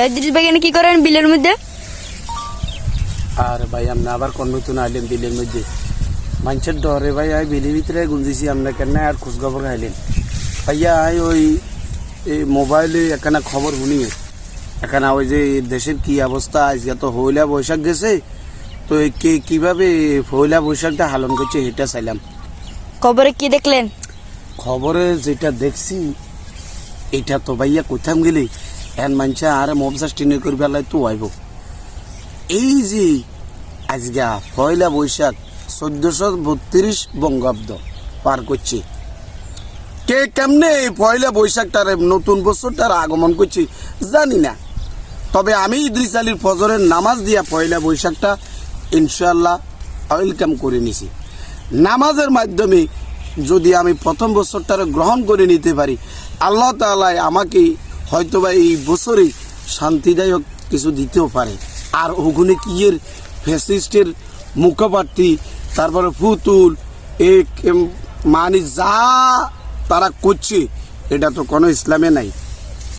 চৌত্রিশ বাগানে কি করেন বিলের মধ্যে? আর ভাই আপনি আবার কোন নতুন আইলেন বিলের মধ্যে? মানুষের ডরে ভাই আই বিলের ভিতরে গুঞ্জিছি আপনার কেন আর খোঁজ খবর খাইলেন? ভাইয়া আই ওই এই মোবাইলে এখানে খবর শুনি এখানে ওই যে দেশের কি অবস্থা আজকে তো হইলা বৈশাখ গেছে তো কে কীভাবে পয়লা বৈশাখটা হালন করছে এটা চাইলাম। খবরে কি দেখলেন? খবরে যেটা দেখছি এটা তো ভাইয়া কোথাম গেলে? এন মানছে আর মবসাস টিনে করবে আল্লাহ তো আইব। এই যে আজগা পয়লা বৈশাখ চোদ্দশো বত্রিশ বঙ্গাব্দ পার করছে। কে কেমনে এই পয়লা বৈশাখটার নতুন বছরটার আগমন করছি জানি না। তবে আমি ইদ্রিস আলীর ফজরের নামাজ দিয়া পয়লা বৈশাখটা ইনশাল্লাহ ওয়েলকাম করে নিছি। নামাজের মাধ্যমে যদি আমি প্রথম বছরটারে গ্রহণ করে নিতে পারি, আল্লাহ তালাই আমাকে হয়তোবা এই বছরে শান্তিদায়ক কিছু দিতেও পারে। আর ওখানে কিয়ের ফ্যাসিস্টের মুখপাত্রী, তারপরে ফুতুল এ মানে যা তারা করছে, এটা তো কোনো ইসলামে নাই।